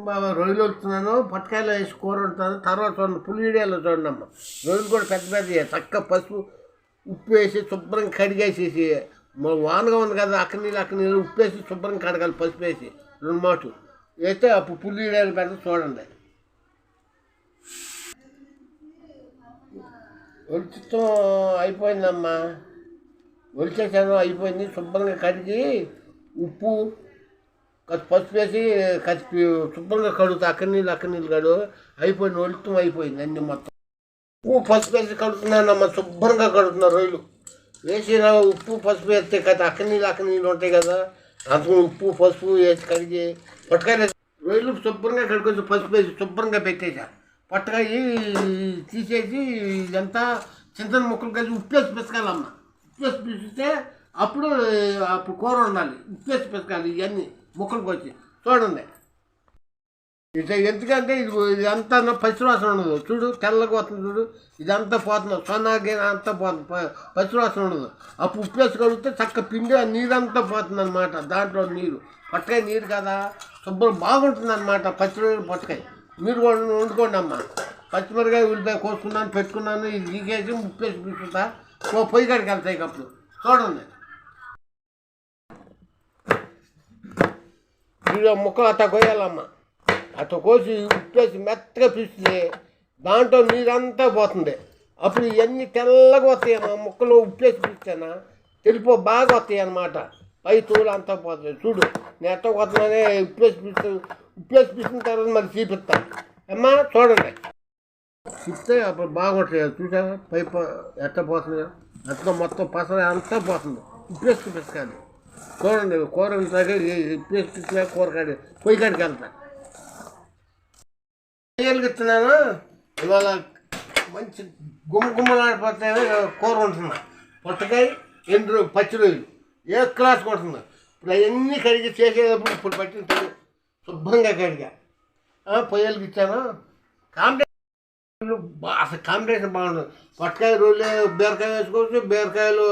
బాబా రొయ్యలు వస్తున్నాను పట్టకాయలు వేసి కూర ఉంటాను తర్వాత చూడండి పులిడియాలో చూడండి అమ్మ. రొయ్యలు కూడా పెద్ద పెద్ద చక్క పసుపు ఉప్పు వేసి శుభ్రంగా కడిగేసేసి వానగా ఉంది కదా అక్క నీళ్ళు అక్క నీళ్ళు ఉప్పు వేసి శుభ్రంగా కడగాలి పసుపు వేసి. రెండు మాటలు. వేస్తే అప్పుడు పులిడియాలు పెడితే చూడండి. ఒలిచితం అయిపోయిందమ్మా. ఒలిచేసాను అయిపోయింది. శుభ్రంగా కడిగి ఉప్పు పసుపు వేసి కాస్త శుభ్రంగా కడుగుతా. అక్కడి నీళ్ళు అక్కడి నీళ్ళు కడు. అయిపోయింది ఒలుతం అయిపోయింది అన్ని మొత్తం. ఉప్పు పసుపు వేసి కడుగుతున్నానమ్మా శుభ్రంగా కడుగుతున్నా రొయ్యలు. వేసిన ఉప్పు పసుపు వేస్తే కదా అక్కడి నీళ్ళు అక్కడి నీళ్ళు ఉంటాయి కదా. అందుకు ఉప్పు పసుపు వేసి కడిగి పట్టుకాయ రొయ్యలు శుభ్రంగా కడుకొచ్చి పసుపు వేసి శుభ్రంగా పెట్టేసా పట్టుకాయి తీసేసి ఇదంతా చిన్న చిన్న ముక్కలు కలిసి ఉప్పు వేసి పిసకాలమ్మ. ఉప్పు వేసి పిసిస్తే అప్పుడు అప్పుడు కూర ఉండాలి ఉప్పు వేసి పిసకాలి ఇవన్నీ. ముక్కలకు వచ్చి చూడండి. ఇట్లా ఎందుకంటే ఇది ఇదంతా పచ్చివాసన ఉండదు. చూడు తెల్లగా వస్తుంది చూడు. ఇదంతా పోతుంది. సొన్నాగి అంతా పోతుంది. ప- పచ్చివాసన ఉండదు. అప్పుడు ఉప్పు వేసి కడిగితే చక్క పిండి ఆ నీరంతా పోతుంది అనమాట దాంట్లో నీరు. పట్టకాయ నీరు కదా. శుభ్రం బాగుంటుంది అనమాట పచ్చిమిరపకాయ పట్టకాయ మీరు కూడా వండుకోండి అమ్మ. పచ్చిమిరకాయ ఉల్లిపాయ కోసుకున్నాను పెట్టుకున్నాను ఇది గీకేసి ఉప్పు వేసి పిసుకుంటా ఓ పొయ్యి కాడికి వెళ్తాయి అప్పుడు. చూడండి. ఇది ముఖం అట్ట కోయాలమ్మ అట్ట కోసి ఉప్పేసి మెత్తగా పిసితే దాంట్లో నీరంతా పోతుంది. అప్పుడు ఇవన్నీ తెల్లగా వస్తాయమ్మా ముక్కలో ముక్కలు ఉప్పేసి పిస్తానా తెలిపో బాగా వస్తాయి అన్నమాట. పై తూలు అంతా పోతుంది. చూడు నేను ఎట్ట కొత్తనే ఉప్పేసి పిస్తూ ఉప్పేసి పిసిన తర్వాత మరి చూపిస్తాను అమ్మా చూడండి. చెప్తే అప్పుడు బాగుంటాయి చూసావా? పై ఎట్ట పోతుంది అట్లా మొత్తం పసర అంతా పోతుంది. ఉప్పేసి పిసకాలి కూరండి కూర ఉంటాక ఉప్పేసి పొయ్యి కాడికి వెళ్తా. వెలుగుతున్నాను ఇవాళ మంచి గుమ్మ గుమ్మలాడిపోతే కూర ఉంటున్నా పొట్టకాయ ఎండు పచ్చి రొయ్యలు ఏ క్లాస్ కొడుతుంది. ఇప్పుడు అవన్నీ కడిగి చేసేటప్పుడు ఇప్పుడు పట్టిన శుభ్రంగా కడిగా. పొయ్యలకి ఇచ్చాను కాంబినేషన్ అసలు కాంబినేషన్ బాగుంటుంది పొట్టకాయ రొయ్యలు బీరకాయ వేసుకోవచ్చు బీరకాయలు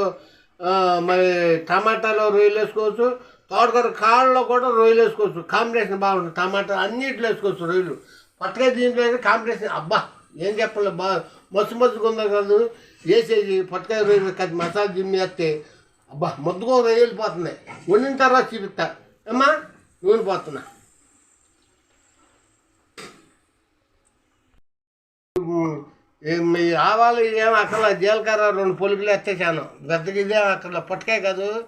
మరి టమాటాలో రొయ్యలు వేసుకోవచ్చు. తోటకూర కాళ్ళలో కూడా రొయ్యలు వేసుకోవచ్చు. కాంబినేషన్ బాగుంటుంది టమాటా అన్నిట్లో వేసుకోవచ్చు రొయ్యలు. పట్టకాయ దీంట్లో అయితే కాంబినేషన్. అబ్బా ఏం చెప్పలేదు బా మస్తు మస్తుగా ఉందా కాదు. వేసేది పొట్టకాయ రొయ్యలు కాదు మసాలా జిమ్ వేస్తే. అబ్బా ముద్దుగా రొయ్యలు పోతున్నాయి. వండిన తర్వాత చూపిస్తా. అమ్మా నూనె పోతున్నా ఏం మీ ఆవాలు ఏం అక్కడ జీలకర్ర రెండు పొలుగులు ఎత్తేసాను. పెద్దగా ఇదేం అక్కడ పొట్టకాయ కాదు.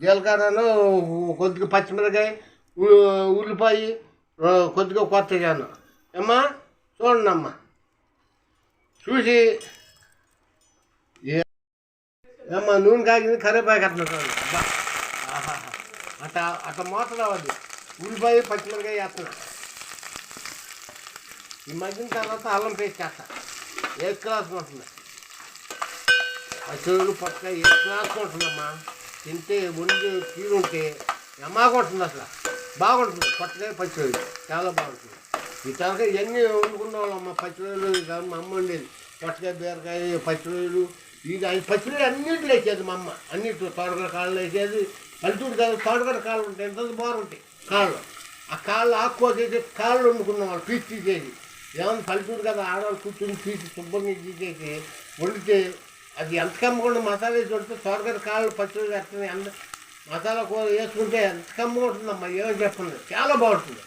జీలకర్రను కొద్దిగా పచ్చిమిరకాయ ఉల్లిపాయ కొద్దిగా కొత్తగాను అమ్మా చూడండి అమ్మా చూసి. ఏ- ఏమ్మా నూనె కాగింది కరివేపాకు అట్లా చూడండి. అబ్బా. అట్ట అట్ట మూత రావద్దు ఉల్లిపాయ పచ్చిమిరకాయ వేస్తున్నా. ఈ మధ్యన తర్వాత అల్లం పేస్ట్ చేస్తా. ఏ క్లాస్ ఉంటుంది చెవులు పక్క ఏ క్లాస్ ఉంటుందమ్మా తింటే ముందు తీరుంటే ఎమ్మాకుంటుంది అసలు. బాగుంటుంది. పచ్చకాయ పచ్చివేలు చాలా బాగుంటుంది. ఈ తరగతి ఇవన్నీ వండుకున్న వాళ్ళమ్మ పచ్చివేలు మా అమ్మ ఉండేది పొట్టకాయ బీరకాయ పచ్చిరొయ్యలు ఇది అది పచ్చివేలు అన్నింటిలో వేసేది మా అమ్మ. అన్నింటిలో తోటకూర కాళ్ళు వేసేది. పల్లెటూరు కాదు తోటకూర కాళ్ళు ఉంటాయి. ఎంత బాగుంటాయి కాళ్ళు. ఆ కాళ్ళు ఆకుకోసేసి కాళ్ళు వండుకున్న వాళ్ళు పీచ్ తీసేది. ఏమన్నా పల్లెటూరు కదా ఆడవాళ్ళు కూర్చుని తీసి శుభ్రంగా తీసేసి వండితే అది ఎంత కమ్మకుండా మసాలా వేసి వండితే త్వరగా కాళ్ళు పచ్చడి వేస్తున్నాయి అంత మసాలా కూర వేసుకుంటే ఎంత కమ్మగా ఉంటుందమ్మా ఏమో చెప్పండి. చాలా బాగుంటుంది.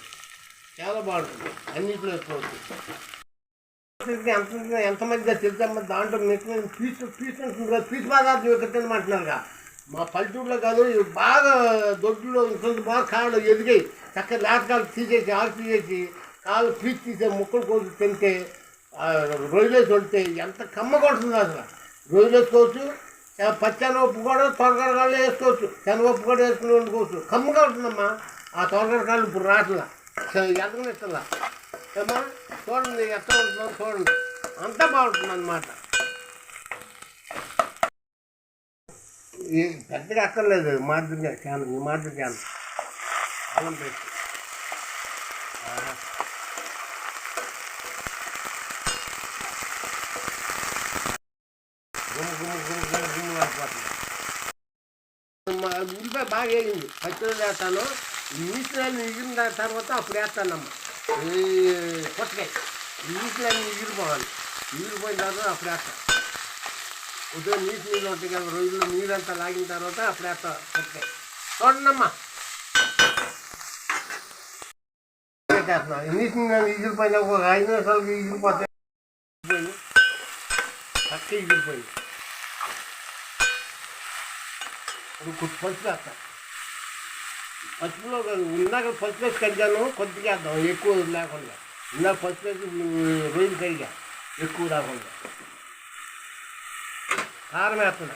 చాలా బాగుంటుంది. అన్నింటిలో వేసుకోవచ్చు. ఎంత ఎంతమందిగా తెలుసమ్మా దాంట్లో నెట్టిన పీసు పీసు ఉంటుంది కదా పీస్ పదార్థం ఎక్కడ తినమంటున్నారుగా మా పల్లెటూరులో కాదు బాగా దొడ్లో ఉంటుంది బాగా కాళ్ళు ఎదిగాయి. చక్కగా లేత తీసేసి ఆకు తీసేసి కాళ్ళు పీస్ తీసే ముక్కలు కోసి తింటే రోజులేసి రొయ్యలేసి వండితే ఎంత కమ్మ కొడుతుంది అసలు. రొయ్యలు వేసుకోవచ్చు ఆ కూడా తొరగడకాళ్ళు వేసుకోవచ్చు శనగప్పు కూడా వేసుకుని వండుకోవచ్చు. కమ్మగా ఉంటుందమ్మా. ఆ తొరగడకాళ్ళు ఇప్పుడు రాట్లా. ఎదగనిస్తలా ఏమా చూడండి ఎట్లా ఉంటుందో చూడండి. అంతా బాగుంటుంది అన్నమాట పెద్దగా అక్కర్లేదు మాదిరిగా ఛానల్ ఈ మాదిరి చాలా అల్లం ఆహా. గుమ్మ గుమ్మ గుమ్మ గుమ్మ గుమ్మ ఆడిపోతుంది మా వేయింది బాగా వేస్తాను. ఈ ఇగిరిన దాని తర్వాత అప్పుడు వేస్తానమ్మ. ఈ పొట్టకాయ. నీటిలో ఇగిరిపోవాలి ఇగిరిపోయిన తర్వాత అప్పుడు వేస్తాను. ఉదయం నీటి నీళ్ళు ఉంటాయి కదా రోజులు నీరంతా లాగిన తర్వాత అప్పుడు వేస్తా పొట్టకాయ. చూడండమ్మా. పెట్టేస్తున్నా నీటి నీళ్ళు ఎగిరిపోయినా ఒక ఐదు నిమిషాలకి ఇగిరిపోతాయి పక్క ఇగిరిపోయింది. ఇప్పుడు కొద్ది వేస్తాను. పసుపులో ఉన్నాక పసుపు వేసి కడిగాను కొద్దిగా ఎక్కువ లేకుండా. ఇందాక పసుపు వేసి రోజులు కడిగా ఎక్కువ రాకుండా కారం వేస్తున్నా.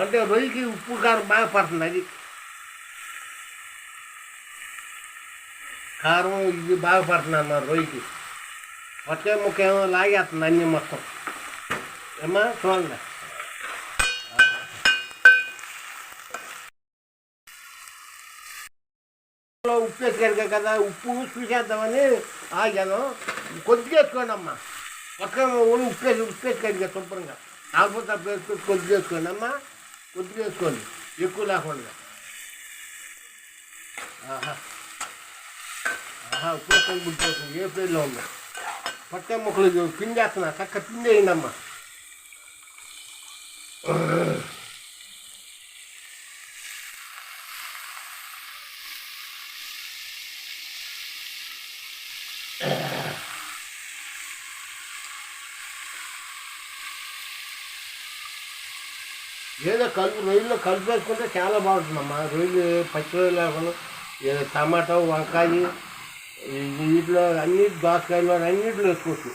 అంటే రొయ్యకి ఉప్పు కారం బాగా పడుతుంది అది. కారం ఇది బాగా పడుతుంది అన్న రొయ్యకి. పట్టే ముక్క ఏమో లాగేస్తుంది అన్నీ మొత్తం. ఏమ్మా చూడండి. ఉప్పు వేసుకెళ్ళగా కదా ఉప్పు చూసేద్దామని ఆగాను. కొద్దిగా వేసుకోండి అమ్మా పక్కన ఓన్లీ ఉప్పు వేసి ఉప్పు వేసుకోండి శుభ్రంగా. కాకపోతే అప్పుడు వేసుకొని కొద్దిగా వేసుకోండి అమ్మ. కొద్దిగా వేసుకోండి. ఎక్కువ లేకుండా. ఆహా. ఆహా ఉప్పు వేసుకొని గుర్తుపోతుంది ఏ పేరులో ఉంది? పక్క ముక్కలు పిండి వేస్తున్నా చక్క పిండి వేయండి ఏదో కలుపు రొయ్యల్లో కలుపు వేసుకుంటే చాలా బాగుంటుందమ్మా. రొయ్యలు పచ్చి రొయ్యలు లేకుండా ఏదో టమాటా వంకాయ వీటిలో అన్నిటి దోసకాయలు అన్నింటిలో వేసుకోవచ్చు.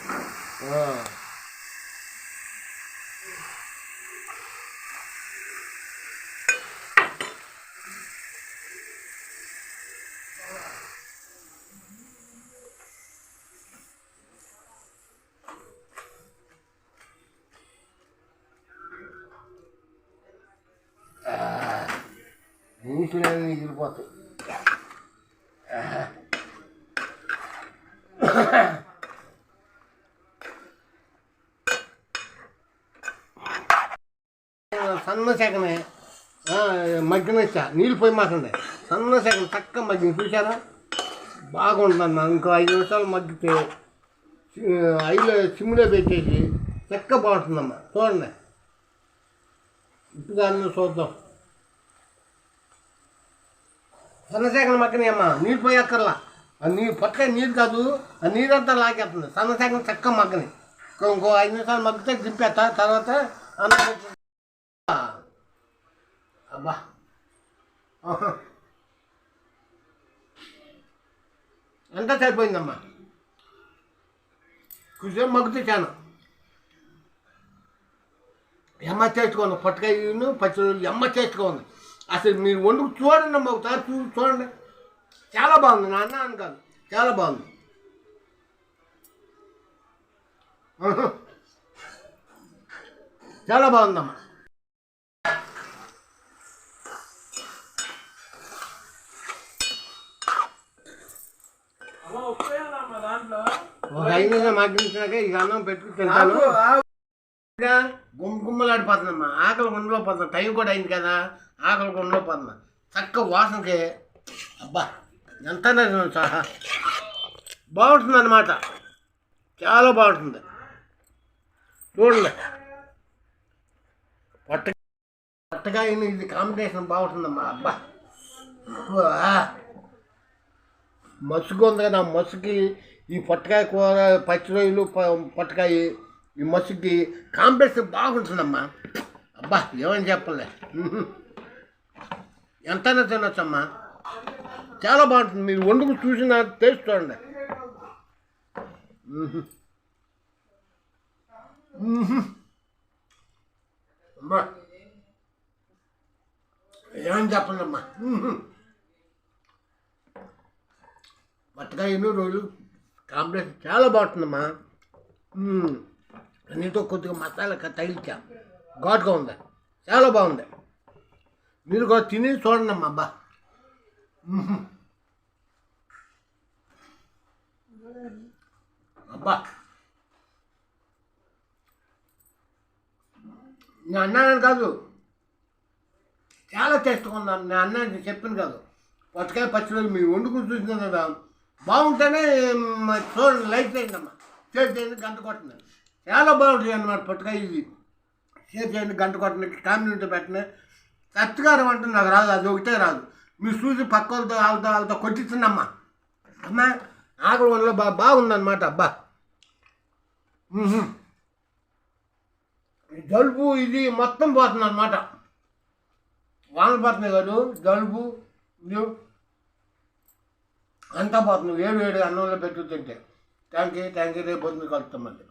ఆ. సన్న సెకనే మగ్గినచ్చా నీళ్ళు పోయి మాకండి సన్న సెకన్ చక్క మగ్గిన చూసారా బాగుంటుందన్న ఇంకో ఐదు నిమిషాలు మగ్గితే ఐదు సిమ్లో పెట్టేసి చెక్క బాగుంటుందమ్మా. చూడండి. ఇప్పుడు దాన్ని చూద్దాం. సన్నసేకన మక్కని అమ్మ. నీళ్ళు పోయక్కర్లా. ఆ నీరు పక్క నీరు కాదు ఆ నీరంతా లాగేస్తుంది. సన్నసేకన చక్క మగ్గని. ఇంకో- ఐదు నిమిషాలు మగ్గితే దింపేస్తా. తర్వాత అన్నం అబ్బా. అంతా ఎంత సరిపోయిందమ్మా? కొంచెం మగ్గుతూ చాను ఎమ్మ చేసుకోండి పొట్టకాయను పచ్చి ఎమ్మ చేసుకోండి అసలు మీరు వండుకు చూడండి అమ్మ ఒకసారి చూ చూడండి. చాలా బాగుంది నాన్న అని కాదు. చాలా బాగుంది. చాలా బాగుందమ్మా. ఒక ఐదు నిమిషాలు మగ్గించాక ఇక అన్నం పెట్టుకుని తింటాను. గుమ్మలాడిపోతుందమ్మా. ఆకలి గుండెలో పోతున్నా టైం కూడా అయింది కదా. ఆకలి గుండెలో పోతున్నా చక్క వాసనకి. అబ్బా ఎంత సహా బాగుంటుంది అన్నమాట చాలా బాగుంటుంది. చూడండి. పొట్ట పొట్టకాయ ఇది కాంబినేషన్ బాగుంటుందమ్మా. అబ్బా. మసుగు ఉంది కదా ఆ మసుకి ఈ పొట్టకాయ కూర పచ్చి రొయ్యలు పొట్టకాయ ఈ మసుకి కాంబినేషన్ బాగుంటుందమ్మా. అబ్బా ఏమని చెప్పలే. ఎంతైనా తినొచ్చమ్మా. చాలా బాగుంటుంది. మీరు వండుకు చూసిన టేస్ట్ చూడండి. అమ్మా. ఏమని చెప్పండమ్మా బట్టగా ఎన్నో రోజులు కాంబినేషన్ చాలా బాగుంటుందమ్మా. మ్మ్. కొద్దిగా మసాలా క- తగిలిచా ఘాటుగా ఉంది? చాలా బాగుంది. మీరు కూడా తిని చూడండి అమ్మా అబ్బా. అబ్బా నేను అన్నానని కాదు. చాలా టేస్ట్గా ఉన్నాను నేను అన్నాను చెప్పాను కాదు. పచ్చకాయ పచ్చడి మీరు వండుకుని చూసిన కదా. బాగుంటేనే చూడండి లైక్ చేయండి అమ్మా. షేర్ చేయండి గంట కొట్టండి. చాలా బాగుంటుంది అన్నమాట పొట్టకాయ ఇది షేర్ చేయండి గంట కొట్టండి. కామెంట్ పెట్టండి. కత్తిగారం అంటే నాకు రాదు అది ఒకటే రాదు. మీరు చూసి పక్క వాళ్ళతో వాళ్ళతో వాళ్ళతో కొట్టించిందమ్మా అమ్మా ఆకలి వల్ల బా బాగుందన్నమాట అబ్బా. జలుబు ఇది మొత్తం పోతుంది అనమాట వానలు పడుతున్నాయి కాదు జలుబు ఇది అంతా పోతుంది. వేడి వేడి అన్నంలో పెట్టు తింటే. థ్యాంక్ యూ థ్యాంక్ యూ రేపు పొద్దున్న కలుస్తాం మళ్ళీ.